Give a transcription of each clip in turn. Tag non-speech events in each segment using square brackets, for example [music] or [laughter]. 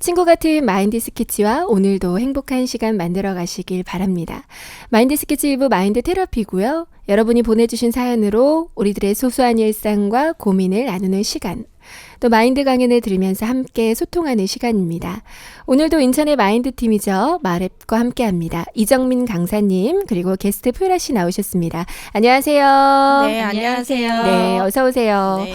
친구 같은 마인드 스케치와 오늘도 행복한 시간 만들어 가시길 바랍니다. 마인드 스케치 일부 마인드 테라피고요. 여러분이 보내주신 사연으로 우리들의 소소한 일상과 고민을 나누는 시간. 또 마인드 강연을 들으면서 함께 소통하는 시간입니다. 오늘도 인천의 마인드 팀이죠. 마랩과 함께 합니다. 이정민 강사님, 그리고 게스트 표라 씨 나오셨습니다. 안녕하세요. 네, 안녕하세요. 네, 어서오세요. 네.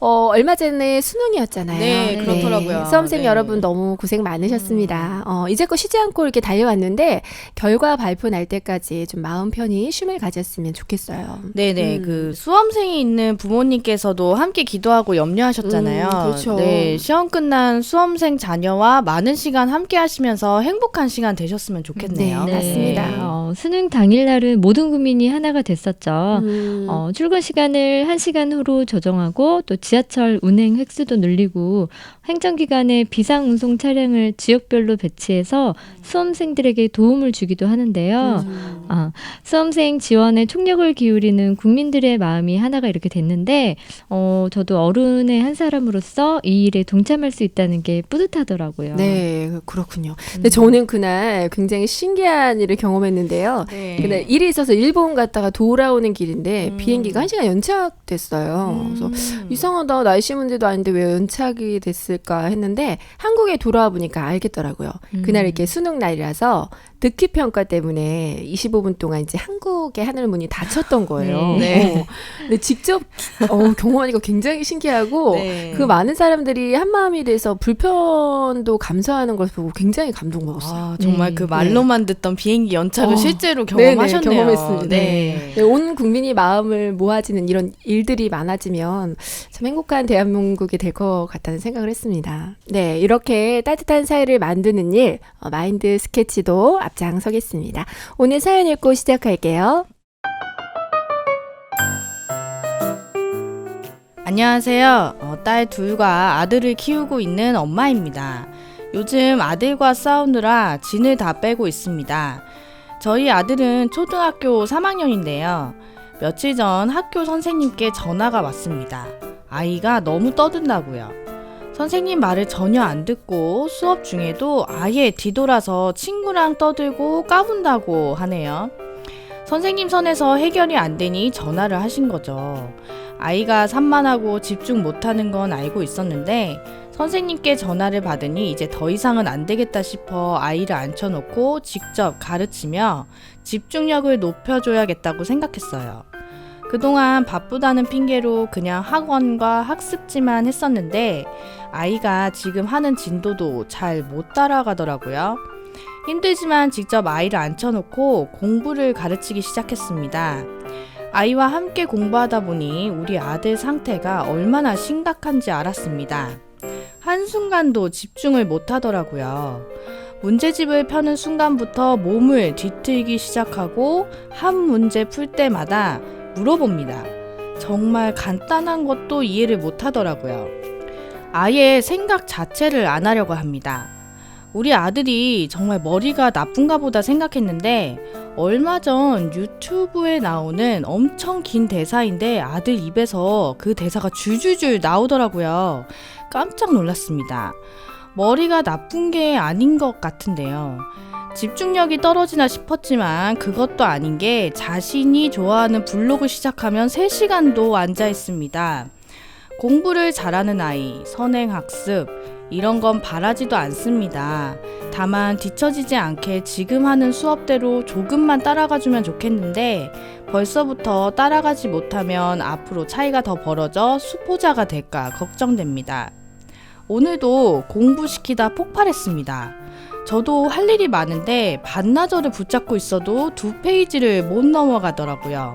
어, 얼마 전에 수능이었잖아요. 네, 그렇더라고요. 수험생 네. 여러분 너무 고생 많으셨습니다. 어, 이제껏 쉬지 않고 이렇게 달려왔는데 결과 발표 날 때까지 좀 마음 편히 쉼을 가졌으면 좋겠어요. 네 네, 음. 그 수험생이 있는 부모님께서도 함께 기도하고 염려하셨잖아요. 음, 그렇죠. 네, 시험 끝난 수험생 자녀와 많은 시간 함께 하시면서 행복한 시간 되셨으면 좋겠네요. 네, 맞습니다. 어, 수능 당일날은 모든 국민이 하나가 됐었죠. 음. 어, 출근 시간을 1시간 후로 조정하고 또 지하철 운행 획수도 늘리고 행정기관의 비상 운송 차량을 지역별로 배치해서 수험생들에게 도움을 주기도 하는데요. 음. 아, 수험생 지원에 총력을 기울이는 국민들의 마음이 하나가 이렇게 됐는데, 어, 저도 어른의 한 사람으로서 이 일에 동참할 수 있다는 게 뿌듯하더라고요. 네, 그렇군요. 근데 저는 그날 굉장히 신기한 일을 경험했는데요. 네. 근데 일이 있어서 일본 갔다가 돌아오는 길인데 음. 비행기가 한 시간 연착됐어요. 그래서 음. 이상하다 날씨 문제도 아닌데 왜 연착이 됐을까 했는데 한국에 돌아와 보니까 알겠더라고요. 음. 그날 이렇게 수능 날이라서 듣기 평가 때문에 25분 동안 이제 한국의 하늘 문이 닫혔던 거예요. 네. 어. 근데 직접 어, 경험하니까 굉장히 신기하고 네. 그 많은 사람들이 한 마음이 돼서 불편도 감수하는 걸 보고 굉장히 감동먹었어요. 아, 정말 네. 그 말로만 듣던 비행기 연착을 어. 실제로 네네, 경험하셨네요. 경험했습니다. 네. 네, 온 국민이 마음을 모아지는 이런 일들이 많아지면 참 행복한 대한민국이 될 것 같다는 생각을 했습니다. 네, 이렇게 따뜻한 사회를 만드는 일, 어, 마인드 스케치도 앞장서겠습니다. 오늘 사연 읽고 시작할게요. 안녕하세요. 어, 딸 둘과 아들을 키우고 있는 엄마입니다. 요즘 아들과 싸우느라 진을 다 빼고 있습니다. 저희 아들은 초등학교 3학년인데요. 며칠 전 학교 선생님께 전화가 왔습니다. 아이가 너무 떠든다고요. 선생님 말을 전혀 안 듣고 수업 중에도 아예 뒤돌아서 친구랑 떠들고 까분다고 하네요. 선생님 선에서 해결이 안 되니 전화를 하신 거죠. 아이가 산만하고 집중 못하는 건 알고 있었는데 선생님께 전화를 받으니 이제 더 이상은 안 되겠다 싶어 아이를 앉혀놓고 직접 가르치며 집중력을 높여줘야겠다고 생각했어요. 그동안 바쁘다는 핑계로 그냥 학원과 학습지만 했었는데 아이가 지금 하는 진도도 잘 못 따라가더라고요. 힘들지만 직접 아이를 앉혀놓고 공부를 가르치기 시작했습니다. 아이와 함께 공부하다 보니 우리 아들 상태가 얼마나 심각한지 알았습니다. 한순간도 집중을 못 하더라고요. 문제집을 펴는 순간부터 몸을 뒤틀기 시작하고 한 문제 풀 때마다 물어봅니다. 정말 간단한 것도 이해를 못 하더라고요. 아예 생각 자체를 안 하려고 합니다. 우리 아들이 정말 머리가 나쁜가 보다 생각했는데 얼마 전 유튜브에 나오는 엄청 긴 대사인데 아들 입에서 그 대사가 줄줄줄 나오더라고요. 깜짝 놀랐습니다. 머리가 나쁜 게 아닌 것 같은데요. 집중력이 떨어지나 싶었지만 그것도 아닌 게 자신이 좋아하는 블로그 시작하면 3시간도 앉아 있습니다. 공부를 잘하는 아이, 선행학습, 이런 건 바라지도 않습니다. 다만 뒤처지지 않게 지금 하는 수업대로 조금만 따라가주면 좋겠는데 벌써부터 따라가지 못하면 앞으로 차이가 더 벌어져 수포자가 될까 걱정됩니다. 오늘도 공부시키다 폭발했습니다. 저도 할 일이 많은데 반나절을 붙잡고 있어도 두 페이지를 못 넘어가더라고요.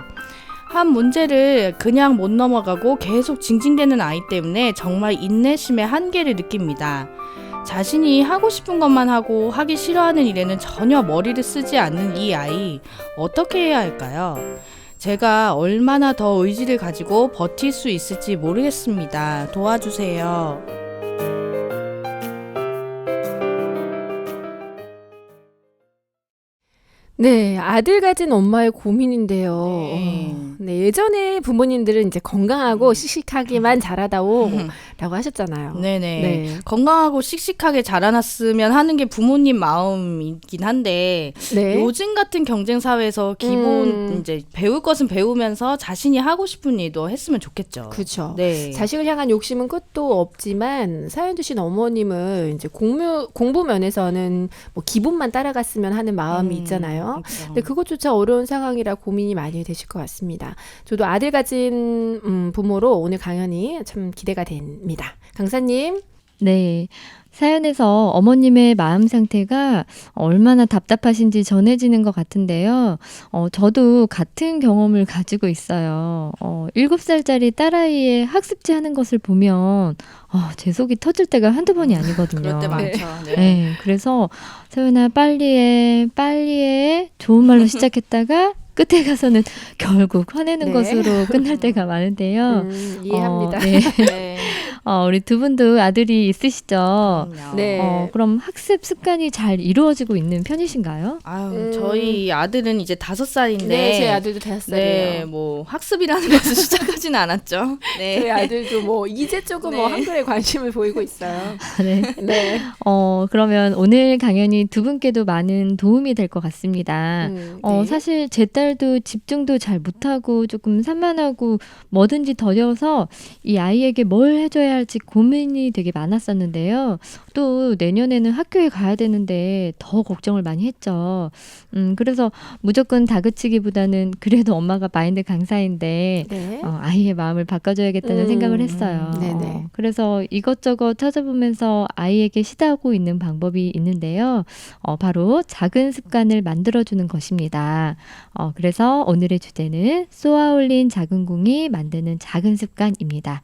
한 문제를 그냥 못 넘어가고 계속 징징대는 아이 때문에 정말 인내심의 한계를 느낍니다. 자신이 하고 싶은 것만 하고 하기 싫어하는 일에는 전혀 머리를 쓰지 않는 이 아이 어떻게 해야 할까요? 제가 얼마나 더 의지를 가지고 버틸 수 있을지 모르겠습니다. 도와주세요. 네, 아들 가진 엄마의 고민인데요. 네. 네, 예전에 부모님들은 이제 건강하고 음. 씩씩하기만 자라다오 [laughs] 라고 하셨잖아요. 네네. 네. 건강하고 씩씩하게 자라났으면 하는 게 부모님 마음이긴 한데 네. 요즘 같은 경쟁 사회에서 기본 음. 이제 배울 것은 배우면서 자신이 하고 싶은 일도 했으면 좋겠죠. 그렇죠. 네. 자식을 향한 욕심은 끝도 없지만 사연 주신 어머님은 이제 공부 공부 면에서는 뭐 기본만 따라갔으면 하는 마음이 음, 있잖아요. 그렇죠. 근데 그것조차 어려운 상황이라 고민이 많이 되실 것 같습니다. 저도 아들 가진 음, 부모로 오늘 강연이 참 기대가 됩니다. 강사님. 네. 사연에서 어머님의 마음 상태가 얼마나 답답하신지 전해지는 것 같은데요. 어, 저도 같은 경험을 가지고 있어요. 어, 7살짜리 딸아이의 학습지 하는 것을 보면, 어, 제 속이 터질 때가 한두 번이 아니거든요. 그럴 때 많죠. 네. 네, 그래서 서연아 빨리 해, 빨리 해 좋은 말로 시작했다가 [laughs] 끝에 가서는 결국 화내는 네. 것으로 끝날 때가 많은데요. 음, 이해합니다. 어, 네. [laughs] 네. 어, 우리 두 분도 아들이 있으시죠? 그럼요. 네. 어, 그럼 학습 습관이 잘 이루어지고 있는 편이신가요? 아유, 음. 저희 아들은 이제 다섯 살인데 네, 제 아들도 다섯 살이에요. 네, 뭐 학습이라는 것을 [laughs] 시작하진 않았죠. 네. 저희 아들도 뭐 이제 조금 뭐 네. 한글에 관심을 보이고 있어요. [laughs] 네. 네. 어, 그러면 오늘 강연이 두 분께도 많은 도움이 될 것 같습니다. 음, 어, 네. 사실 제 딸도 집중도 잘 못하고 조금 산만하고 뭐든지 더뎌서 이 아이에게 뭘 해줘야 할지 고민이 되게 많았었는데요. 또 내년에는 학교에 가야 되는데 더 걱정을 많이 했죠. 음, 그래서 무조건 다그치기보다는 [laughs] 그래도 엄마가 마인드 강사인데 네. 어, 아이의 마음을 바꿔줘야겠다는 음, 생각을 했어요. 네네. 어, 그래서 이것저것 찾아보면서 아이에게 시도하고 있는 방법이 있는데요. 어, 바로 작은 습관을 만들어주는 것입니다. 어, 그래서 오늘의 주제는 쏘아올린 작은 공이 만드는 작은 습관입니다.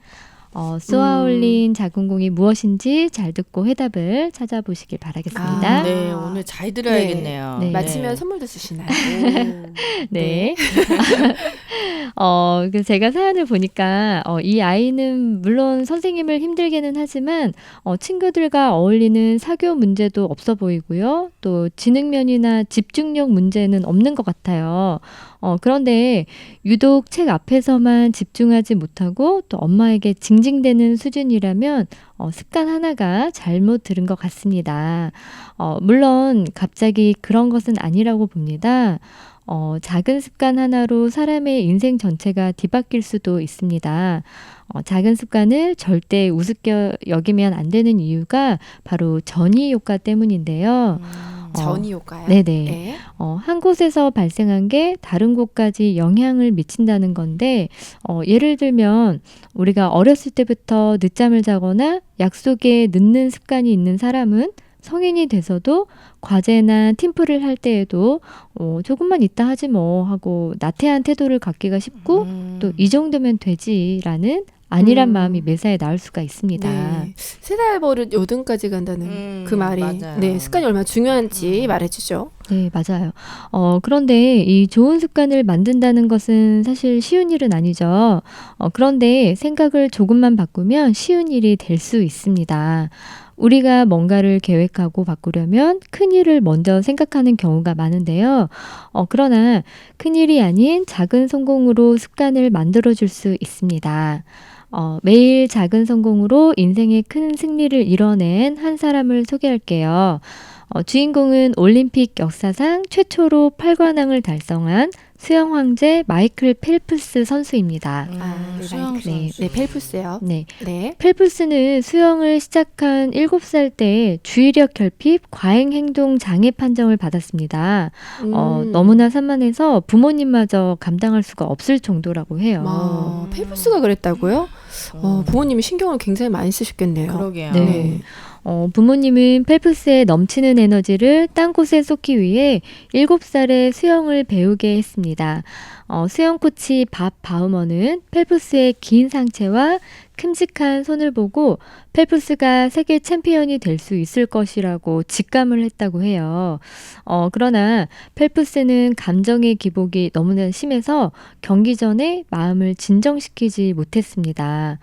어, 쏘아올린 작은 공이 무엇인지 잘 듣고 해답을 찾아보시길 바라겠습니다. 아, 네, 오늘 잘 들어야겠네요. 네. 네. 맞히면 선물도 주시나요? [laughs] 네. [laughs] 어, 그 제가 사연을 보니까, 어, 이 아이는 물론 선생님을 힘들게는 하지만, 어, 친구들과 어울리는 사교 문제도 없어 보이고요. 또 지능면이나 집중력 문제는 없는 것 같아요. 어, 그런데 유독 책 앞에서만 집중하지 못하고 또 엄마에게 징징대는 수준이라면, 어, 습관 하나가 잘못 들은 것 같습니다. 어, 물론 갑자기 그런 것은 아니라고 봅니다. 어, 작은 습관 하나로 사람의 인생 전체가 뒤바뀔 수도 있습니다. 어, 작은 습관을 절대 우습게 여기면 안 되는 이유가 바로 전이 효과 때문인데요. 음. 어, 전이 효과요? 네네. 네. 어, 한 곳에서 발생한 게 다른 곳까지 영향을 미친다는 건데, 어, 예를 들면, 우리가 어렸을 때부터 늦잠을 자거나 약속에 늦는 습관이 있는 사람은 성인이 돼서도 과제나 팀플을 할 때에도 어, 조금만 이따 하지 뭐 하고 나태한 태도를 갖기가 쉽고 음. 또 이 정도면 되지라는 아니란 음. 마음이 매사에 나올 수가 있습니다. 네. 세달 버릇 요등까지 간다는 음, 그 말이 맞아요. 네 습관이 얼마나 중요한지 음. 말해주죠. 네, 맞아요. 어, 그런데 이 좋은 습관을 만든다는 것은 사실 쉬운 일은 아니죠. 어, 그런데 생각을 조금만 바꾸면 쉬운 일이 될 수 있습니다. 우리가 뭔가를 계획하고 바꾸려면 큰 일을 먼저 생각하는 경우가 많은데요. 어, 그러나 큰 일이 아닌 작은 성공으로 습관을 만들어줄 수 있습니다. 어, 매일 작은 성공으로 인생의 큰 승리를 이뤄낸 한 사람을 소개할게요. 어, 주인공은 올림픽 역사상 최초로 8관왕을 달성한 수영 황제 마이클 펠프스 선수입니다. 음, 아, 네, 수영 네, 선수. 네 펠프스요. 네. 네. 펠프스는 수영을 시작한 7살 때 주의력 결핍 과잉 행동 장애 판정을 받았습니다. 어, 음. 너무나 산만해서 부모님마저 감당할 수가 없을 정도라고 해요. 아, 펠프스가 그랬다고요? 어, 부모님이 신경을 굉장히 많이 쓰셨겠네요. 그러게요. 네. 네. 어, 부모님은 펠프스의 넘치는 에너지를 딴 곳에 쏟기 위해 7살에 수영을 배우게 했습니다. 어, 수영 코치 밥 바우머는 펠프스의 긴 상체와 큼직한 손을 보고 펠프스가 세계 챔피언이 될 수 있을 것이라고 직감을 했다고 해요. 어, 그러나 펠프스는 감정의 기복이 너무나 심해서 경기 전에 마음을 진정시키지 못했습니다.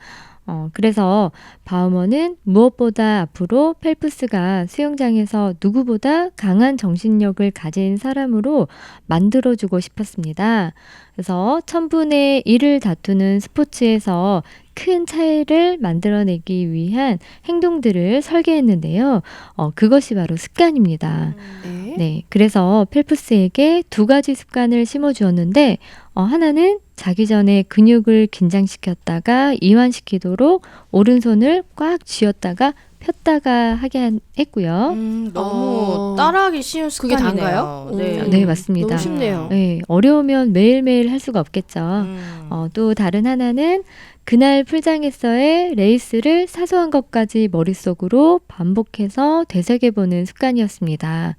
어, 그래서 바우머는 무엇보다 앞으로 펠프스가 수영장에서 누구보다 강한 정신력을 가진 사람으로 만들어주고 싶었습니다. 그래서 천분의 1을 다투는 스포츠에서 큰 차이를 만들어내기 위한 행동들을 설계했는데요. 어, 그것이 바로 습관입니다. 네. 네, 그래서 펠프스에게 두 가지 습관을 심어주었는데, 어, 하나는 자기 전에 근육을 긴장시켰다가 이완시키도록 오른손을 꽉 쥐었다가 폈다가 하게 한- 했고요. 음, 너무 어. 따라하기 쉬운 그게 습관이네요. 다인가요? 네. 음. 네, 맞습니다. 너무 쉽네요. 네, 어려우면 매일매일 할 수가 없겠죠. 음. 어, 또 다른 하나는 그날 풀장에서의 레이스를 사소한 것까지 머릿속으로 반복해서 되새겨보는 습관이었습니다.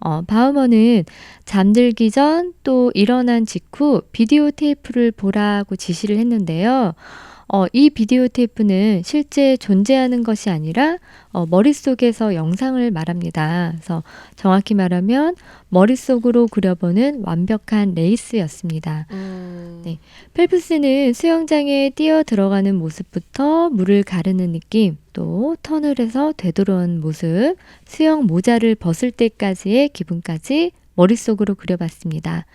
어, 바우머는 잠들기 전 또 일어난 직후 비디오 테이프를 보라고 지시를 했는데요. 어, 이 비디오 테이프는 실제 존재하는 것이 아니라 어, 머릿속에서 영상을 말합니다. 그래서 정확히 말하면 머릿속으로 그려보는 완벽한 레이스였습니다. 음. 네. 펠프스는 수영장에 뛰어 들어가는 모습부터 물을 가르는 느낌, 또 턴을 해서 되돌아온 모습, 수영 모자를 벗을 때까지의 기분까지 머릿속으로 그려봤습니다.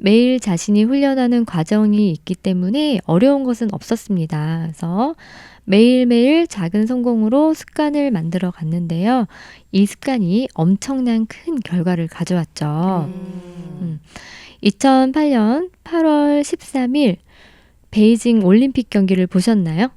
매일 자신이 훈련하는 과정이 있기 때문에 어려운 것은 없었습니다. 그래서 매일매일 작은 성공으로 습관을 만들어 갔는데요. 이 습관이 엄청난 큰 결과를 가져왔죠. 음. 2008년 8월 13일 베이징 올림픽 경기를 보셨나요?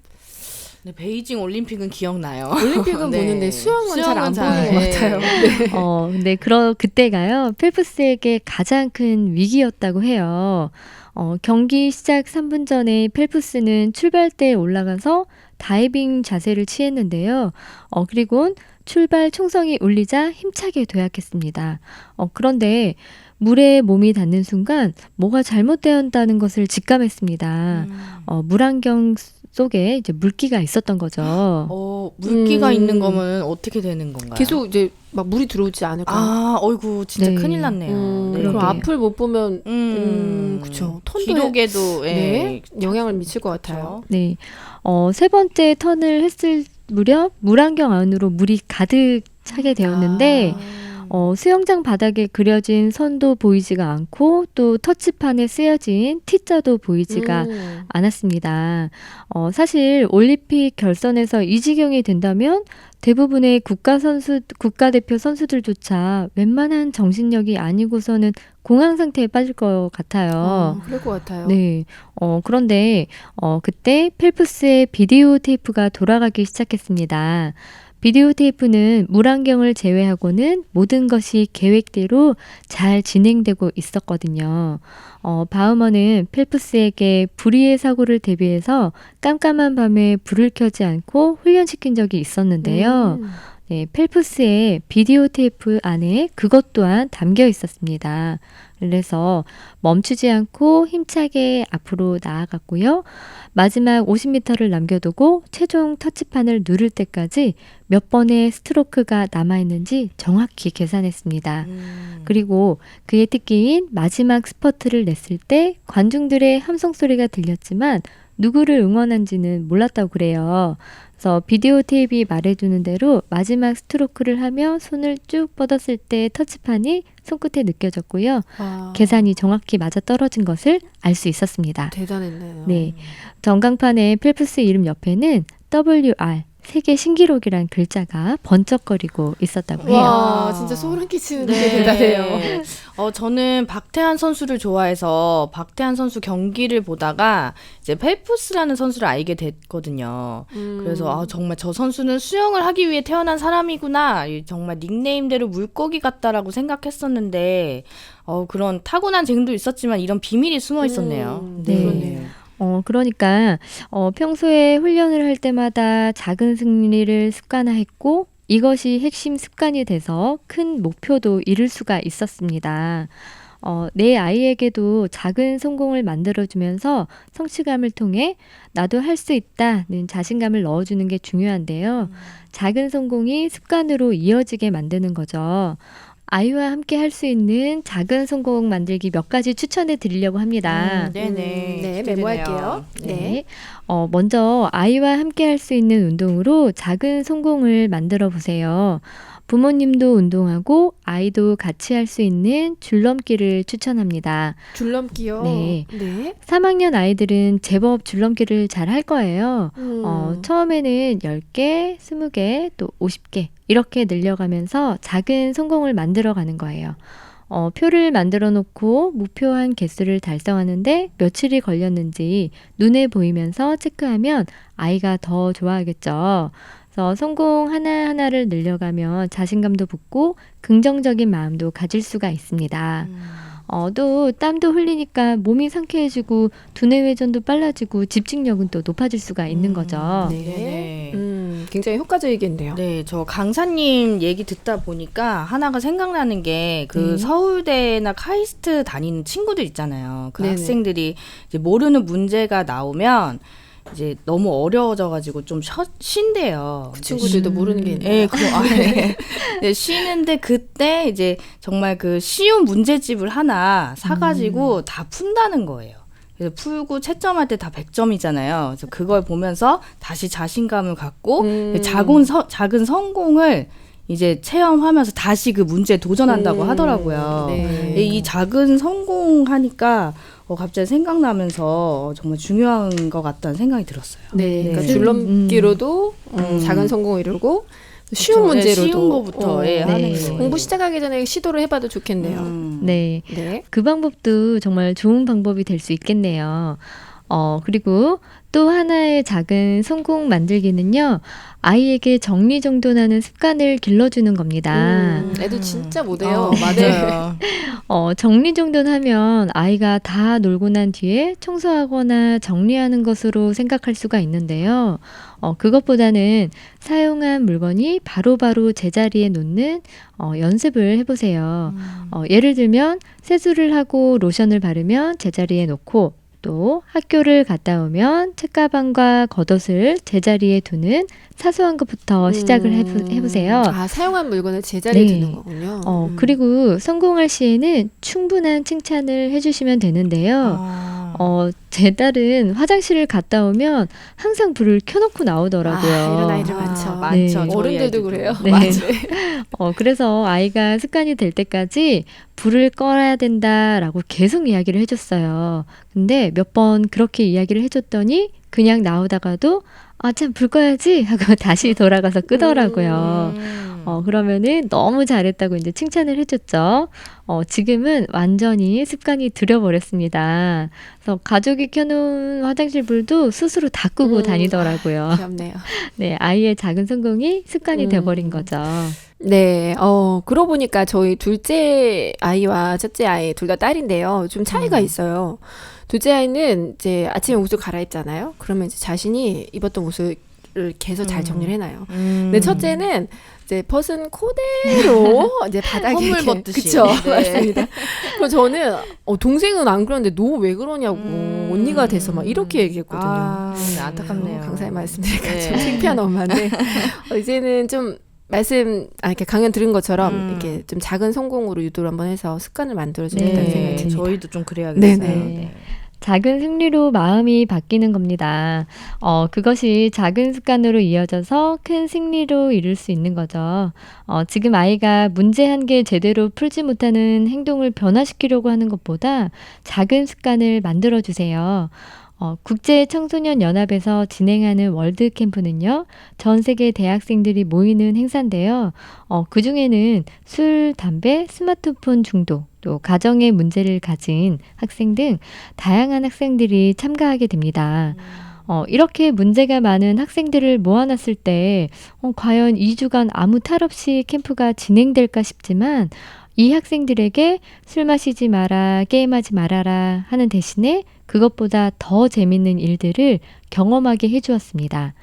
네, 베이징 올림픽은 기억나요. 올림픽은 [laughs] 네. 보는데 수영은 잘 안 보는 것 잘- 같아요. 네. 어, 근데 그러 그때가요. 펠프스에게 가장 큰 위기였다고 해요. 어, 경기 시작 3분 전에 펠프스는 출발대에 올라가서 다이빙 자세를 취했는데요. 어, 그리고 출발 총성이 울리자 힘차게 도약했습니다. 어, 그런데 물에 몸이 닿는 순간 뭐가 잘못되었다는 것을 직감했습니다. 음. 어, 물안경 속에 이제 물기가 있었던 거죠. 어, 물기가 음. 있는 거면 어떻게 되는 건가요? 계속 이제 막 물이 들어오지 않을까? 아, 어이구, 진짜 네. 큰일 났네요. 음, 네. 그럼 그러게요. 앞을 못 보면 음, 음, 그쵸. 턴도 기록에도 예, 네, 영향을 미칠 것 같아요. 네. 어, 세 번째 턴을 했을 무렵 물안경 안으로 물이 가득 차게 되었는데 아. 어, 수영장 바닥에 그려진 선도 보이지가 않고 또 터치판에 쓰여진 T자도 보이지가 음. 않았습니다. 어, 사실 올림픽 결선에서 이 지경이 된다면 대부분의 국가 선수, 국가대표 선수들조차 웬만한 정신력이 아니고서는 공황 상태에 빠질 것 같아요. 어, 그럴 것 같아요. 네. 어, 그런데, 어, 그때 펠프스의 비디오 테이프가 돌아가기 시작했습니다. 비디오 테이프는 물안경을 제외하고는 모든 것이 계획대로 잘 진행되고 있었거든요. 어, 바우머는 펠프스에게 불의의 사고를 대비해서 깜깜한 밤에 불을 켜지 않고 훈련시킨 적이 있었는데요. 음. 네, 펠프스의 비디오 테이프 안에 그것 또한 담겨 있었습니다. 그래서 멈추지 않고 힘차게 앞으로 나아갔고요. 마지막 50m를 남겨두고 최종 터치판을 누를 때까지 몇 번의 스트로크가 남아있는지 정확히 계산했습니다. 음. 그리고 그의 특기인 마지막 스퍼트를 냈을 때 관중들의 함성 소리가 들렸지만 누구를 응원한지는 몰랐다고 그래요. 그래서 비디오 테이프이 말해주는 대로 마지막 스트로크를 하며 손을 쭉 뻗었을 때 터치판이 손끝에 느껴졌고요. 와, 계산이 정확히 맞아 떨어진 것을 알 수 있었습니다. 대단했네요. 네. 전광판의 펠프스 이름 옆에는 WR 세계 신기록이란 글자가 번쩍거리고 있었다고 해요. 와, 진짜 소름 끼치는 게 네. 대단해요. 어, 저는 박태환 선수를 좋아해서 박태환 선수 경기를 보다가 이제 펠프스라는 선수를 알게 됐거든요. 음. 그래서 아, 정말 저 선수는 수영을 하기 위해 태어난 사람이구나. 이 정말 닉네임대로 물고기 같다라고 생각했었는데 어, 그런 타고난 재능도 있었지만 이런 비밀이 숨어 있었네요. 음, 네. 그러네요. 어, 그러니까, 어, 평소에 훈련을 할 때마다 작은 승리를 습관화했고, 이것이 핵심 습관이 돼서 큰 목표도 이룰 수가 있었습니다. 어, 내 아이에게도 작은 성공을 만들어주면서 성취감을 통해 나도 할 수 있다는 자신감을 넣어주는 게 중요한데요. 작은 성공이 습관으로 이어지게 만드는 거죠. 아이와 함께 할 수 있는 작은 성공 만들기 몇 가지 추천해 드리려고 합니다. 음, 네네. 음, 네. 메모할게요. 네. 네. 어, 먼저 아이와 함께 할 수 있는 운동으로 작은 성공을 만들어 보세요. 부모님도 운동하고 아이도 같이 할 수 있는 줄넘기를 추천합니다. 줄넘기요. 네. 네. 3학년 아이들은 제법 줄넘기를 잘 할 거예요. 음. 어, 처음에는 10개, 20개, 또 50개 이렇게 늘려가면서 작은 성공을 만들어 가는 거예요. 어, 표를 만들어 놓고 목표한 개수를 달성하는데 며칠이 걸렸는지 눈에 보이면서 체크하면 아이가 더 좋아하겠죠. 그래서 성공 하나하나를 늘려가면 자신감도 붙고 긍정적인 마음도 가질 수가 있습니다. 음. 어, 또 땀도 흘리니까 몸이 상쾌해지고 두뇌 회전도 빨라지고 집중력은 또 높아질 수가 있는 음, 거죠. 네. 네네. 음, 굉장히 효과적이겠네요. 네, 저 강사님 얘기 듣다 보니까 하나가 생각나는 게 그 음. 서울대나 카이스트 다니는 친구들 있잖아요. 그 네네. 학생들이 이제 모르는 문제가 나오면 이제 너무 어려워져가지고 좀 쉬, 쉰대요. 그 친구들도 음. 모르는 게 있네요. 예, 그, 아, 네. 네, 쉬는데 그때 이제 정말 그 쉬운 문제집을 하나 사가지고 음. 다 푼다는 거예요. 그래서 풀고 채점할 때 다 100점이잖아요. 그래서 그걸 보면서 다시 자신감을 갖고 음. 작은, 서, 작은 성공을 이제 체험하면서 다시 그 문제에 도전한다고 음. 하더라고요. 네. 이 작은 성공하니까 어, 갑자기 생각나면서 정말 중요한 것 같다는 생각이 들었어요. 네, 그러니까 네. 줄넘기로도 음, 음. 작은 성공을 이루고 쉬운 그쵸. 네, 문제로도 쉬운 거부터 어, 예, 네. 하는. 공부 시작하기 전에 시도를 해봐도 좋겠네요. 음. 네. 네. 그 방법도 정말 좋은 방법이 될 수 있겠네요. 어, 그리고 또 하나의 작은 성공 만들기는요, 아이에게 정리정돈하는 습관을 길러주는 겁니다. 음, 애도 진짜 못해요. 어, 맞아요. [laughs] 어, 정리정돈하면 아이가 다 놀고 난 뒤에 청소하거나 정리하는 것으로 생각할 수가 있는데요. 어, 그것보다는 사용한 물건이 바로바로 제자리에 놓는 어, 연습을 해보세요. 어, 예를 들면 세수를 하고 로션을 바르면 제자리에 놓고 또 학교를 갔다 오면 책가방과 겉옷을 제자리에 두는 사소한 것부터 시작을 해보, 음. 해보 세요. 아, 사용한 물건을 제자리에 네. 두는 거군요. 어, 음. 그리고 성공할 시에는 충분한 칭찬을 해주시면 되는데요. 아. 어, 제 딸은 화장실을 갔다 오면 항상 불을 켜놓고 나오더라고요. 아, 이런 아이들 아, 많죠. 많죠. 네. 저희 어른들도 아이들도. 그래요. 네. 맞아요. [laughs] 어, 그래서 아이가 습관이 될 때까지 불을 꺼야 된다라고 계속 이야기를 해줬어요. 근데 몇 번 그렇게 이야기를 해줬더니 그냥 나오다가도 아, 참, 불 꺼야지 하고 [laughs] 다시 돌아가서 끄더라고요. 음. 어, 그러면은 너무 잘했다고 이제 칭찬을 해줬죠. 어, 지금은 완전히 습관이 들여버렸습니다. 그래서 가족이 켜놓은 화장실 불도 스스로 다 끄고 음. 다니더라고요. 귀엽네요. [laughs] 네, 아이의 작은 성공이 습관이 음. 돼버린 거죠. 네, 어, 그러고 보니까 저희 둘째 아이와 첫째 아이 둘 다 딸인데요. 좀 차이가 음. 있어요. 둘째 아이는 이제 아침에 옷을 갈아입잖아요. 그러면 이제 자신이 입었던 옷을 계속 잘 음. 정리를 해놔요. 음. 근데 첫째는 이제 벗은 코대로 [laughs] 이제 바닥에 이렇게- 벗듯이. 그쵸 네. 맞습니다. 그리고 저는 어, 동생은 안 그러는데 너 왜 그러냐고 음. 언니가 돼서 막 이렇게 얘기했거든요. 아, 네, 안타깝네요. 어, 강사의 말씀드리니까 네. 좀 창피한 엄마인데 어, 이제는 좀 말씀 아 이렇게 강연 들은 것처럼 음. 이렇게 좀 작은 성공으로 유도를 한번 해서 습관을 만들어주겠다는 네, 생각이 듭니다. 저희도 좀 그래야겠어요. 네네. 네. 작은 승리로 마음이 바뀌는 겁니다. 어, 그것이 작은 습관으로 이어져서 큰 승리로 이룰 수 있는 거죠. 어, 지금 아이가 문제 한 개 제대로 풀지 못하는 행동을 변화시키려고 하는 것보다 작은 습관을 만들어 주세요. 어, 국제 청소년 연합에서 진행하는 월드 캠프는요, 전 세계 대학생들이 모이는 행사인데요. 어, 그 중에는 술, 담배, 스마트폰 중독, 또 가정의 문제를 가진 학생 등 다양한 학생들이 참가하게 됩니다. 어, 이렇게 문제가 많은 학생들을 모아놨을 때, 어, 과연 2주간 아무 탈 없이 캠프가 진행될까 싶지만, 이 학생들에게 술 마시지 마라, 게임하지 말아라 하는 대신에 그것보다 더 재밌는 일들을 경험하게 해주었습니다.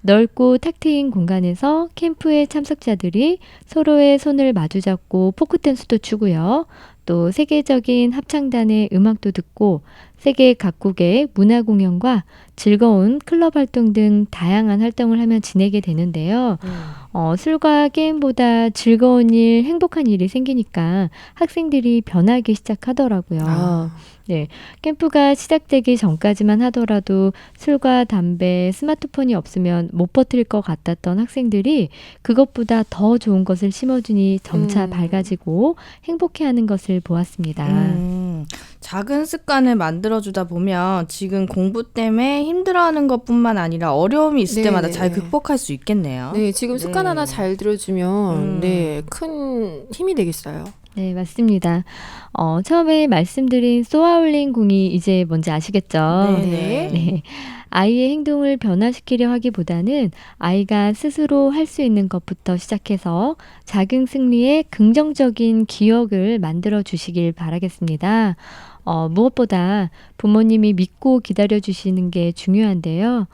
넓고 탁 트인 공간에서 캠프의 참석자들이 서로의 손을 마주잡고 포크댄스도 추고요. 또 세계적인 합창단의 음악도 듣고 세계 각국의 문화 공연과 즐거운 클럽 활동 등 다양한 활동을 하며 지내게 되는데요. 음. 어, 술과 게임보다 즐거운 일, 행복한 일이 생기니까 학생들이 변하기 시작하더라고요. 아. 캠프가 시작되기 전까지만 하더라도 술과 담배, 스마트폰이 없으면 못 버틸 것 같았던 학생들이 그것보다 더 좋은 것을 심어주니 점차 음. 밝아지고 행복해하는 것을 보았습니다. 음, 작은 습관을 만들어주다 보면 지금 공부 때문에 힘들어하는 것뿐만 아니라 어려움이 있을 네, 때마다 네. 잘 극복할 수 있겠네요. 네, 지금 습관 네. 하나 잘 들어주면 음. 네, 큰 힘이 되겠어요. 네, 맞습니다. 어, 처음에 말씀드린 쏘아올린 공이 이제 뭔지 아시겠죠? 네네. 네. 아이의 행동을 변화시키려 하기보다는 아이가 스스로 할 수 있는 것부터 시작해서 작은 승리에 긍정적인 기억을 만들어 주시길 바라겠습니다. 어, 무엇보다 부모님이 믿고 기다려 주시는 게 중요한데요.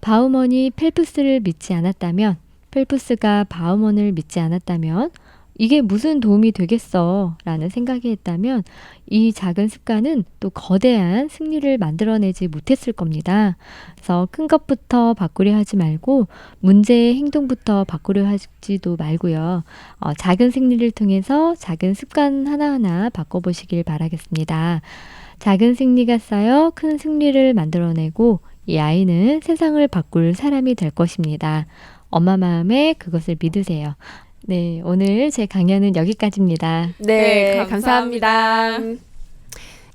바우먼이 펠프스를 믿지 않았다면, 펠프스가 바우먼을 믿지 않았다면, 이게 무슨 도움이 되겠어? 라는 생각이 했다면, 이 작은 습관은 또 거대한 승리를 만들어내지 못했을 겁니다. 그래서 큰 것부터 바꾸려 하지 말고 문제의 행동부터 바꾸려 하지도 말고요. 어, 작은 승리를 통해서 작은 습관 하나하나 바꿔보시길 바라겠습니다. 작은 승리가 쌓여 큰 승리를 만들어내고 이 아이는 세상을 바꿀 사람이 될 것입니다. 엄마 마음에 그것을 믿으세요. 네, 오늘 제 강연은 여기까지입니다. 네, 네, 감사합니다. 감사합니다.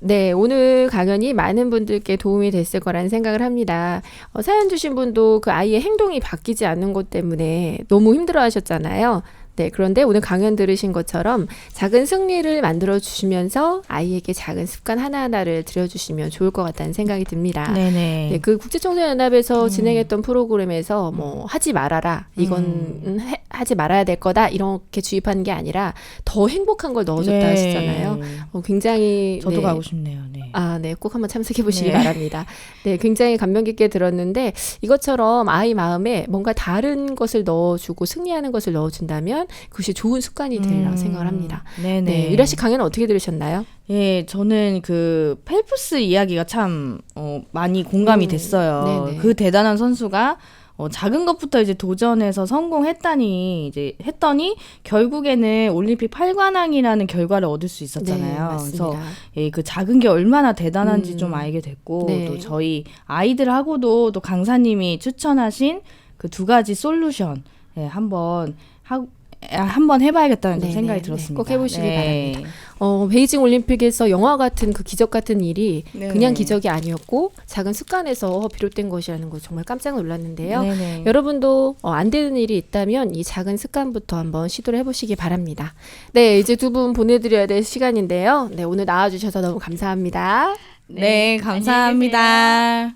네, 오늘 강연이 많은 분들께 도움이 됐을 거라는 생각을 합니다. 어, 사연 주신 분도 그 아이의 행동이 바뀌지 않는 것 때문에 너무 힘들어 하셨잖아요. 네, 그런데 오늘 강연 들으신 것처럼 작은 승리를 만들어 주시면서 아이에게 작은 습관 하나하나를 들여주시면 좋을 것 같다는 생각이 듭니다. 네네. 네, 그 국제청소년연합에서 음. 진행했던 프로그램에서 뭐 하지 말아라 이건 음. 해- 하지 말아야 될 거다 이렇게 주입하는 게 아니라 더 행복한 걸 넣어줬다 하시잖아요. 어, 굉장히 네. 저도 네. 가고 싶네요. 네. 아, 네, 꼭 한번 참석해 보시기 네. 바랍니다. 네, 굉장히 감명 깊게 들었는데 이것처럼 아이 마음에 뭔가 다른 것을 넣어주고 승리하는 것을 넣어준다면 그것이 좋은 습관이 되리라고 음, 생각을 합니다. 네네. 네, 유라 씨 강연 어떻게 들으셨나요? 예, 저는 그 펠프스 이야기가 참 어, 많이 공감이 음, 됐어요. 네네. 그 대단한 선수가 어, 작은 것부터 이제 도전해서 성공했다니 이제 했더니 결국에는 올림픽 8관왕이라는 결과를 얻을 수 있었잖아요. 네, 그래서. 예, 그 작은 게 얼마나 대단한지 음. 좀 알게 됐고 네. 또 저희 아이들하고도 또 강사님이 추천하신 그 두 가지 솔루션 예, 한번 하 아, 한번 해봐야겠다는 좀 네, 생각이 네, 들었습니다. 꼭 해보시기 네. 바랍니다. 어, 베이징 올림픽에서 영화 같은 그 기적 같은 일이 네. 그냥 기적이 아니었고 작은 습관에서 비롯된 것이라는 거 정말 깜짝 놀랐는데요. 네네. 여러분도 어, 안 되는 일이 있다면 이 작은 습관부터 한번 시도를 해보시기 바랍니다. 네, 이제 두 분 보내드려야 될 시간인데요. 네, 오늘 나와주셔서 너무 감사합니다. 네, 감사합니다.